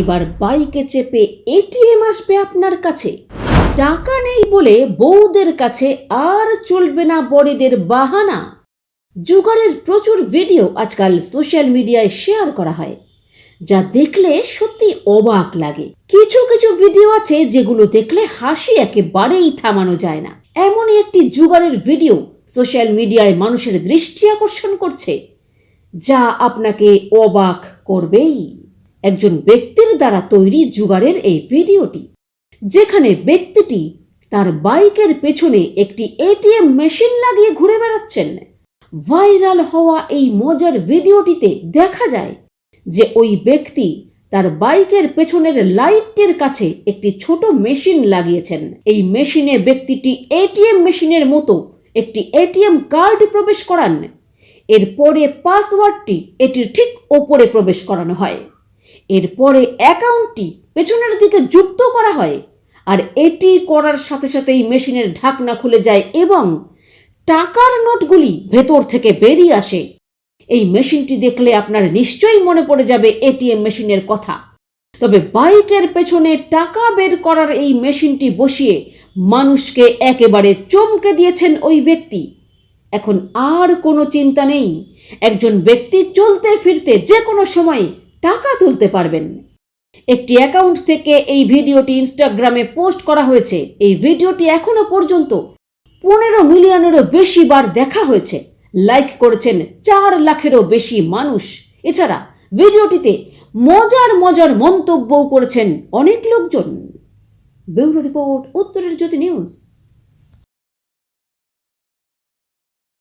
এবার বাইকে চেপে এটিএম আসবে আপনার কাছে। টাকা নেই বলে বউদের কাছে আর চলবে না বড়েদের বাহানা। জুগারের প্রচুর ভিডিও আজকাল সোশ্যাল মিডিয়ায় শেয়ার করা হয়, যা দেখলে সত্যি অবাক লাগে। কিছু কিছু ভিডিও আছে যেগুলো দেখলে হাসি একেবারেই থামানো যায় না। এমনই একটি জুগারের ভিডিও সোশ্যাল মিডিয়ায় মানুষের দৃষ্টি আকর্ষণ করছে, যা আপনাকে অবাক করবেই। একজন ব্যক্তির দ্বারা তৈরি জুগারের এই ভিডিওটি, যেখানে ব্যক্তিটি তার বাইকের পেছনে একটি এটিএম মেশিন লাগিয়ে ঘুরে বেড়াচ্ছেন। ভাইরাল হওয়া এই মজার ভিডিওটিতে দেখা যায় যে ওই ব্যক্তি তার বাইকের পেছনের লাইটের কাছে একটি ছোট মেশিন লাগিয়েছেন। এই মেশিনে ব্যক্তিটি এটিএম মেশিনের মতো একটি এটিএম কার্ড প্রবেশ করান। এরপরে পাসওয়ার্ডটি এটির ঠিক ওপরে প্রবেশ করানো হয়। এরপরে অ্যাকাউন্টটি পেছনের দিকে যুক্ত করা হয় আর এটি করার সাথে সাথেই মেশিনের ঢাকনা খুলে যায় এবং টাকার নোটগুলি ভেতর থেকে বেরিয়ে আসে। এই মেশিনটি দেখলে আপনার নিশ্চয়ই মনে পড়ে যাবে এটিএম মেশিনের কথা। তবে বাইকের পেছনে টাকা বের করার এই মেশিনটি বসিয়ে মানুষকে একেবারে চমকে দিয়েছেন ওই ব্যক্তি। এখন আর কোনো চিন্তা নেই। একজন ব্যক্তি চলতে ফিরতে যে কোনো সময় টাকা তুলতে পারবেন। একটি অ্যাকাউন্ট থেকে এই ভিডিওটি ইনস্টাগ্রামে পোস্ট করা হয়েছে। এই ভিডিওটি এখনও পর্যন্ত পনেরো মিলিয়নেরও বেশি বার দেখা হয়েছে। লাইক করেছেন চার লাখেরও বেশি মানুষ। এছাড়া ভিডিওটিতে মজার মজার মন্তব্যও করেছেন অনেক লোকজন। ব্যুরো রিপোর্ট, উত্তরের জ্যোতি নিউজ।